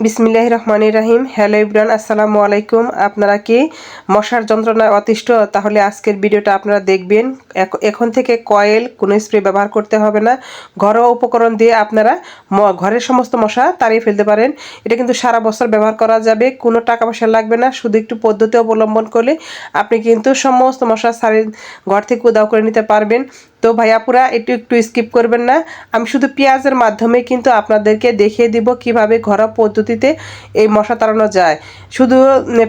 বিসমিল্লাহ রহমান রাহিম হ্যালো ইব্রান, আসসালামু আলাইকুম। আপনারা কি মশার যন্ত্রণায় অতিষ্ঠ? তাহলে আজকের ভিডিওটা আপনারা দেখবেন। এখন থেকে কয়েল, কোনো স্প্রে ব্যবহার করতে হবে না। ঘরোয়া উপকরণ দিয়ে আপনারা ঘরের সমস্ত মশা তাড়িয়ে ফেলতে পারেন। এটা কিন্তু সারা বছর ব্যবহার করা যাবে। কোনো টাকা পয়সা লাগবে না। শুধু একটু পদ্ধতি অবলম্বন করলে আপনি কিন্তু সমস্ত মশা সারি ঘর থেকে উদাও করে নিতে পারবেন। তো ভাইয়াপুরা একটু একটু স্কিপ করবেন না। আমি শুধু পেঁয়াজের মাধ্যমে কিন্তু আপনাদেরকে দেখিয়ে দিব কীভাবে ঘরোয়া পদ্ধতিতে এই মশা তাড়ানো যায়। শুধু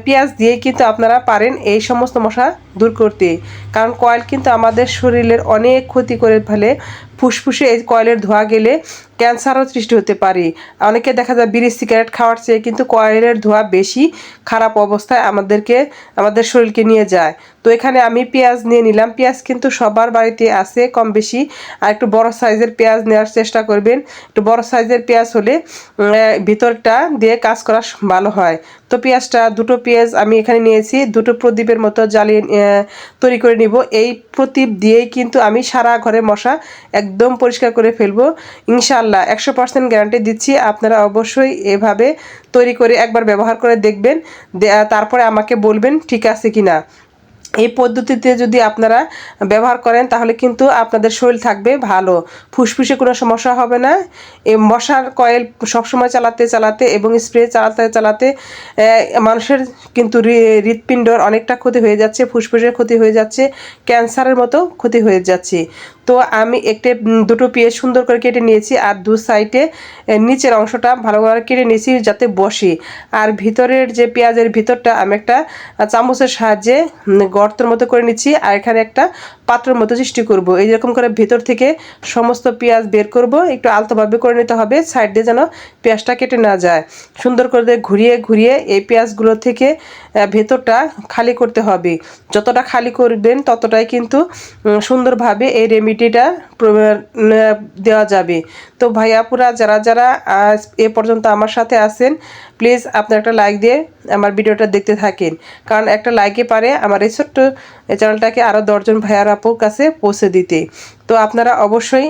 পেঁয়াজ দিয়ে কিন্তু আপনারা পারেন এই সমস্ত মশা দূর করতে। কারণ কয়েল কিন্তু আমাদের শরীরের অনেক ক্ষতি করে ফেলে। ফুসফুসে এই কয়েলের ধোয়া গেলে ক্যান্সারও সৃষ্টি হতে পারে। অনেকে দেখা যায় বিড়ি, সিগারেট খাওয়ার চেয়ে কিন্তু কয়েলের ধোয়া বেশি খারাপ অবস্থায় আমাদেরকে, আমাদের শরীরকে নিয়ে যায়। তো এখানে আমি পেঁয়াজ নিয়ে নিলাম। পেঁয়াজ কিন্তু সবার বাড়িতে আছে কম বেশি আর একটু বড় সাইজের পেঁয়াজ নেওয়ার চেষ্টা করবেন। একটু বড় সাইজের পেঁয়াজ হলে ভিতরটা দিয়ে কাজ করা ভালো হয়। তো পেঁয়াজটা, দুটো পেঁয়াজ আমি এখানে নিয়েছি, দুটো প্রদীপের মতো জ্বালিয়ে তৈরি করে নিব। এই প্রদীপ দিয়েই কিন্তু আমি সারা ঘরে মশা একদম পরিষ্কার করে ফেলব। ইনশাল্লাহ একশো পার্সেন্ট গ্যারান্টি দিচ্ছি। আপনারা অবশ্যই এভাবে তৈরি করে একবার ব্যবহার করে দেখবেন তারপরে আমাকে বলবেন ঠিক আছে কি না এই পদ্ধতিতে যদি আপনারা ব্যবহার করেন তাহলে কিন্তু আপনাদের শরীর থাকবে ভালো। ফুসফুসে কোনো সমস্যা হবে না। এই মশার কয়েল সবসময় চালাতে চালাতে এবং স্প্রে চালাতে চালাতে মানুষের কিন্তু হৃৎপিণ্ডর অনেকটা ক্ষতি হয়ে যাচ্ছে ফুসফুসের ক্ষতি হয়ে যাচ্ছে ক্যান্সারের মতো ক্ষতি হয়ে যাচ্ছে। তো আমি একটি দুটো পেঁয়াজ সুন্দর করে কেটে নিয়েছি আর দু সাইডে নিচের অংশটা ভালোভাবে কেটে নিয়েছি যাতে বসে। আর ভিতরের যে পেঁয়াজের ভিতরটা আমি একটা চামচের সাহায্যে উম, গর্তের মতো করে নিচ্ছি আর এখানে একটা পাত্রের মতো সৃষ্টি করব। এই রকম করে ভেতর থেকে সমস্ত পেঁয়াজ বের করব। একটু আলতোভাবে করে নিতে হবে, সাইড দিয়ে যেন পেঁয়াজটা কেটে না যায়। সুন্দর করে ঘুরিয়ে ঘুরিয়ে এই পেঁয়াজগুলো থেকে ভেতরটা খালি করতে হবে। যতটা খালি করবেন ততটাই কিন্তু সুন্দরভাবে এই রেমিডিটা দেওয়া যাবে। তো ভাইয়াপুরা যারা যারা এ পর্যন্ত আমার সাথে আছেন প্লিজ আপনার একটা লাইক দিয়ে আমার ভিডিওটা দেখতে থাকেন। কারণ একটা লাইকে পারে আমার এই ছোট্ট এই চ্যানেলটাকে আরও দশজন ভাইয়ার আপুর কাছে পৌঁছে দিতে। তো আপনারা অবশ্যই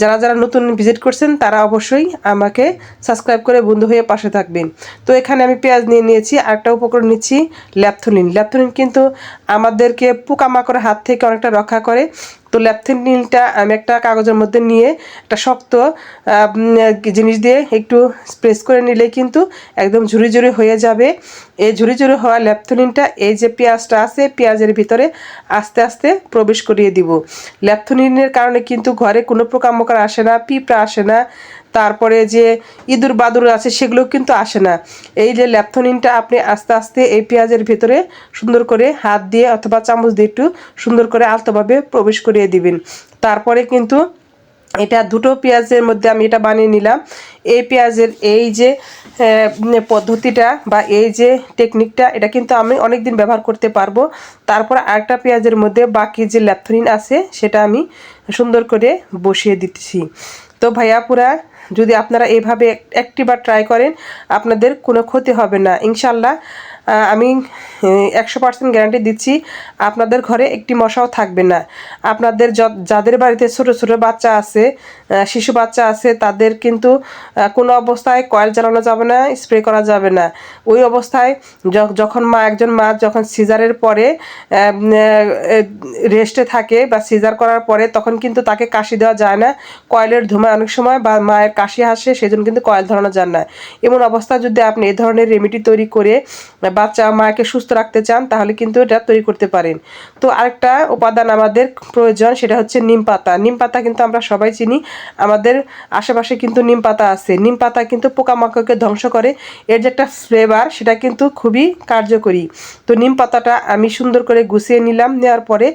যারা যারা নতুন ভিজিট করছেন, তারা অবশ্যই আমাকে সাবস্ক্রাইব করে বন্ধু হয়ে পাশে থাকবেন। তো এখানে আমি পেঁয়াজ নিয়ে নিয়েছি, আরেকটা উপকরণ নিচ্ছি, ল্যাপথলিন। ল্যাপথলিন কিন্তু আমাদেরকে পোকামাকড়ের হাত থেকে অনেকটা রক্ষা করে। তো ল্যাপথলিনটা আমি একটা কাগজের মধ্যে নিয়ে একটা শক্ত জিনিস দিয়ে একটু স্প্রেস করে নিলে কিন্তু একদম ঝুরি ঝুরি হয়ে যাবে। এই ঝুরি ঝুরি হওয়া ল্যাপথলিনটা, এই যে পেঁয়াজটা আছে, পেঁয়াজের ভিতরে আস্তে আস্তে প্রবেশ করিয়ে দিব। ল্যাপথোনিনের কারণে কিন্তু ঘরে কোনো পোকামাকড় আসে না, পিঁপড়া আসে না, তারপরে যে ইঁদুর বাদুর আছে সেগুলো কিন্তু আসে না। এই যে ল্যাপথনিনটা আপনি আস্তে আস্তে এই পেঁয়াজের ভিতরে সুন্দর করে হাত দিয়ে অথবা চামচ দিয়ে একটু সুন্দর করে আলতোভাবে প্রবেশ করিয়ে দিবেন। তারপরে কিন্তু এটা দুটো পেঁয়াজের মধ্যে আমি এটা বানিয়ে নিলাম। এই পেঁয়াজের এই যে পদ্ধতিটা বা এই যে টেকনিকটা এটা কিন্তু আমি অনেক দিন ব্যবহার করতে পারব। তারপর আরেকটা পেঁয়াজের মধ্যে বাকি যে ল্যাপথনিন আছে, সেটা আমি সুন্দর করে বসিয়ে দিতেছি তো ভাইয়াপুরা যদি আপনারা এভাবে একটিবার ট্রাই করেন, আপনাদের কোনো ক্ষতি হবে না। ইনশাল্লাহ আমি একশো পার্সেন্ট গ্যারান্টি দিচ্ছি, আপনাদের ঘরে একটি মশাও থাকবে না। আপনাদের যাদের বাড়িতে ছোট ছোট বাচ্চা আছে শিশু বাচ্চা আছে, তাদের কিন্তু কোনো অবস্থায় কয়েল জ্বালানো যাবে না, স্প্রে করা যাবে না। ওই অবস্থায় যখন মা, একজন মা যখন সিজারের পরে রেস্টে থাকে বা সিজার করার পরে, তখন কিন্তু তাকে কাশি দেওয়া যায় না। কয়েলের ধুমায় অনেক সময় বা মায়ের কাশি আসে সেজন্য কিন্তু কয়েল ধরানো যায় না। এমন অবস্থায় যদি আপনি এই ধরনের রেমেডি তৈরি করে বাচ্চা মাকে সুস্থ রাখতে চান, তাহলে কিন্তু এটা তৈরি করতে পারেন। তো আরেকটা উপাদান আমাদের প্রয়োজন, সেটা হচ্ছে নিম পাতা। নিম পাতা কিন্তু আমরা সবাই চিনি, আমাদের আশেপাশে কিন্তু নিম পাতা আছে। নিম পাতা কিন্তু পোকামাকড়কে ধ্বংস করে। এর যে একটা ফ্লেভার সেটা কিন্তু খুবই কার্যকরী। তো নিম পাতাটা আমি সুন্দর করে গুছিয়ে নিলাম, নেওয়ার পরে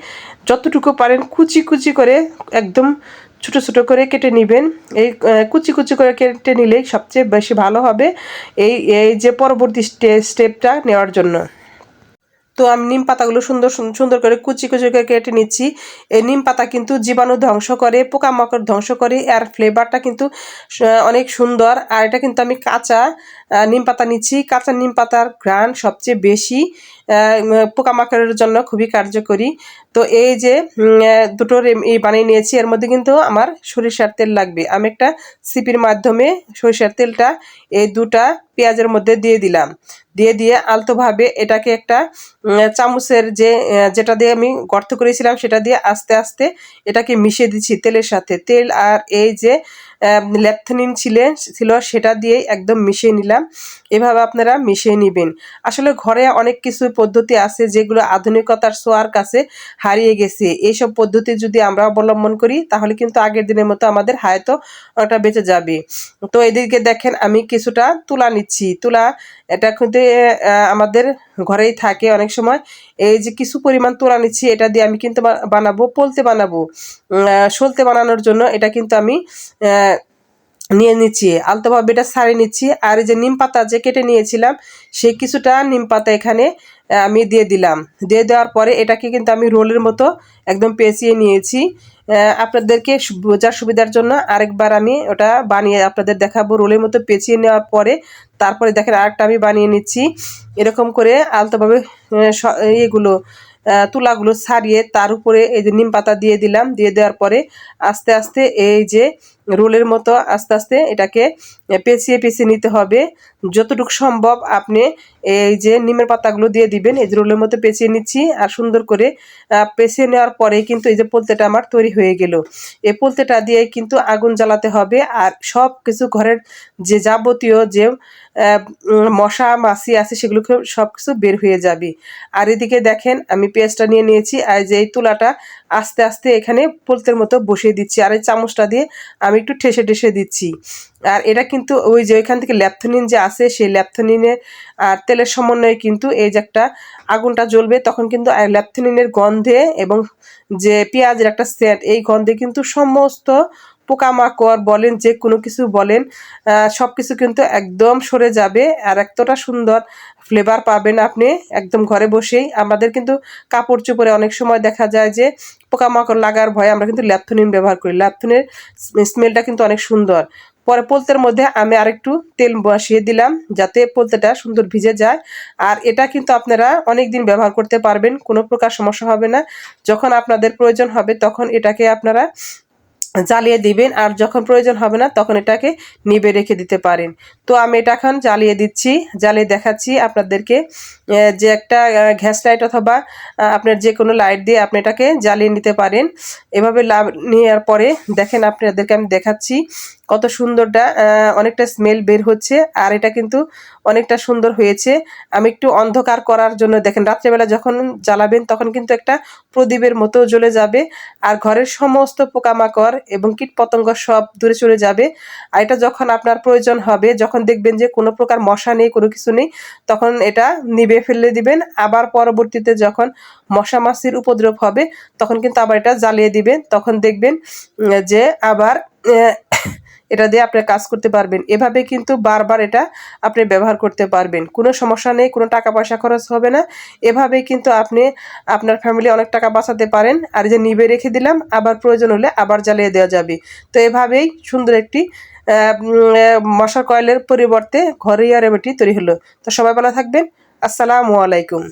যতটুকু পারেন কুচি কুচি করে একদম ছোট ছোট করে কেটে নেবেন। এই কুচি কুচি করে কেটে নিলেই সবচেয়ে বেশি ভালো হবে এই এই যে পরবর্তী স্টে- স্টেপটা নেওয়ার জন্য। তো আমি নিম পাতাগুলো সুন্দর, সুন- সুন্দর করে কুচি কুচি করে কেটে নিচ্ছি। এই নিম পাতা কিন্তু জীবাণু ধ্বংস করে, পোকামাকড় ধ্বংস করে আর ফ্লেভারটা কিন্তু অনেক সুন্দর। আর এটা কিন্তু আমি কাঁচা নিম পাতা নিচ্ছি। কাঁচা নিম পাতার ঘ্রাণ সবচেয়ে বেশি পোকামাকড়ের জন্য খুবই কার্যকরী। তো এই যে দুটো এই বানিয়ে নিয়েছি, এর মধ্যে কিন্তু আমার সরিষার তেল লাগবে। আমি একটা সিপির মাধ্যমে সরিষার তেলটা এই দুটা পেঁয়াজের মধ্যে দিয়ে দিলাম। দিয়ে দিয়ে আলতোভাবে এটাকে একটা চামচের যে যেটা দিয়ে আমি গর্ত করেছিলাম, সেটা দিয়ে আস্তে আস্তে এটাকে মিশিয়ে দিচ্ছি তেলের সাথে। তেল আর এই যে ল্যাপথনিন ছিলেন ছিল সেটা দিয়ে একদম মিশিয়ে নিলাম। এভাবে আপনারা মিশিয়ে নেবেন। আসলে ঘরে অনেক কিছু পদ্ধতি আছে যেগুলো আধুনিকতার সোয়ার কাছে হারিয়ে গেছে। এইসব পদ্ধতি যদি আমরা অবলম্বন করি, তাহলে কিন্তু আগের দিনের মতো আমাদের হায়তো ওটা বেঁচে যাবে। তো এদিকে দেখেন, আমি কিছুটা তুলা নিচ্ছি। তুলা, এটা কিন্তু আমাদের ঘরেই থাকে অনেক সময়। এই যে কিছু পরিমাণ তোলা নিচ্ছি, এটা দিয়ে আমি কিন্তু বানাবো, পলতে বানাবো। সলতে বানানোর জন্য এটা কিন্তু আমি নিয়ে নিচ্ছি। আলতোভাবে এটা সারিয়ে নিচ্ছি। আর এই যে নিম পাতা যে কেটে নিয়েছিলাম সে কিছুটা নিম পাতা এখানে আমি দিয়ে দিলাম। দিয়ে দেওয়ার পরে এটাকে কিন্তু আমি রোলের মতো একদম পেঁচিয়ে নিয়েছি। আপনাদেরকে বোঝার সুবিধার জন্য আরেকবার আমি ওটা বানিয়ে আপনাদের দেখাবো। রোলের মতো পেঁচিয়ে নেওয়ার পরে তারপরে দেখেন আরেকটা আমি বানিয়ে নিচ্ছি। এরকম করে আলতোভাবে এগুলো তুলাগুলো ছাড়িয়ে তার উপরে এই যে নিম পাতা দিয়ে দিলাম। দিয়ে দেওয়ার পরে আস্তে আস্তে এই যে রোলের মতো আস্তে আস্তে এটাকে পেঁচিয়ে পেঁচিয়ে নিতে হবে। যতটুকু সম্ভব আপনি এই যে নিমের পাতাগুলো দিয়ে দিবেন, এই যে রোলের মতো পেঁচিয়ে নিচ্ছি আর সুন্দর করে পেঁচিয়ে নেওয়ার পরে কিন্তু এই যে পোলতেটা আমার তৈরি হয়ে গেল। এই পোলতেটা দিয়ে কিন্তু আগুন জ্বালাতে হবে আর সব কিছু ঘরের যে যাবতীয় যে মশা, মাছি আছে সেগুলো সব কিছু বের হয়ে যাবে। আর এদিকে দেখেন আমি পেঁয়াজটা নিয়ে নিয়েছি আর যে এই তুলাটা আস্তে আস্তে এখানে পোলতের মতো বসিয়ে দিচ্ছি। আর এই চামচটা দিয়ে আমি একটু ঠেসে ঠেসে দিচ্ছি। আর এটা কিন্তু ওই যে ওইখান থেকে ল্যাপথনিন যে আছে, সেই ল্যাপথনিনে আর তেলের সমন্বয়ে কিন্তু এই যে একটা আগুনটা জ্বলবে, তখন কিন্তু ল্যাপথনিনের গন্ধে এবং যে পেঁয়াজের একটা সেট এই গন্ধে কিন্তু সমস্ত পোকামাকড় বলেন, যে কোনো কিছু বলেন সব কিছু কিন্তু একদম সরে যাবে আর এতটা সুন্দর ফ্লেভার পাবেন আপনি একদম ঘরে বসেই। আমাদের কিন্তু কাপড় চোপড়ে অনেক সময় দেখা যায় যে পোকামাকড় লাগার ভয়ে আমরা কিন্তু ল্যাপথনিন ব্যবহার করি। ল্যাপথনের স্মেলটা কিন্তু অনেক সুন্দর। পরে পোলতের মধ্যে আমি আরেকটু তেল বসিয়ে দিলাম যাতে পোলতেটা সুন্দর ভিজে যায়। আর এটা কিন্তু আপনারা অনেক দিন ব্যবহার করতে পারবেন, কোনো প্রকার সমস্যা হবে না। যখন আপনাদের প্রয়োজন হবে তখন এটাকে আপনারা জ্বালিয়ে দিবেন আর যখন প্রয়োজন হবে না তখন এটাকে নিবে রেখে দিতে পারেন। তো আমি এটা এখন জ্বালিয়ে দিচ্ছি, জ্বালিয়ে দেখাচ্ছি আপনাদেরকে যে একটা গ্যাস লাইট অথবা আপনার যে কোনো লাইট দিয়ে আপনি এটাকে জ্বালিয়ে নিতে পারেন। এভাবে নেওয়ার পরে দেখেন আপনাদেরকে আমি দেখাচ্ছি কত সুন্দরটা অনেকটা স্মেল বের হচ্ছে আর এটা কিন্তু অনেকটা সুন্দর হয়েছে। আমি একটু অন্ধকার করার জন্য, দেখেন রাত্রেবেলা যখন জ্বালাবেন তখন কিন্তু একটা প্রদীপের মতো জ্বলে যাবে আর ঘরের সমস্ত পোকামাকড় এবং কীট পতঙ্গ সব দূরে চলে যাবে। আর এটা যখন আপনার প্রয়োজন হবে, যখন দেখবেন যে কোনো প্রকার মশা নেই, কোনো কিছু নেই, তখন এটা নিবে ফেলে দিবেন। আবার পরবর্তীতে যখন মশা মাছির উপদ্রব হবে, তখন কিন্তু আবার এটা জ্বালিয়ে দিবেন। তখন দেখবেন যে আবার এটা দিয়ে আপনি কাজ করতে পারবেন। এভাবে কিন্তু বারবার এটা আপনি ব্যবহার করতে পারবেন। কোনো সমস্যা নেই, কোনো টাকা পয়সা খরচ হবে না। এভাবে কিন্তু আপনি আপনার ফ্যামিলি অনেক টাকা বাঁচাতে পারেন। আর যে নিবে রেখে দিলাম, আবার প্রয়োজন হলে আবার জ্বালিয়ে দেওয়া যাবে। তো এভাবেই সুন্দর একটি মশার কয়েলের পরিবর্তে ঘরোয়া রেমেডি তৈরি হলো। তো সবাই ভালো থাকবেন। আসসালামু আলাইকুম।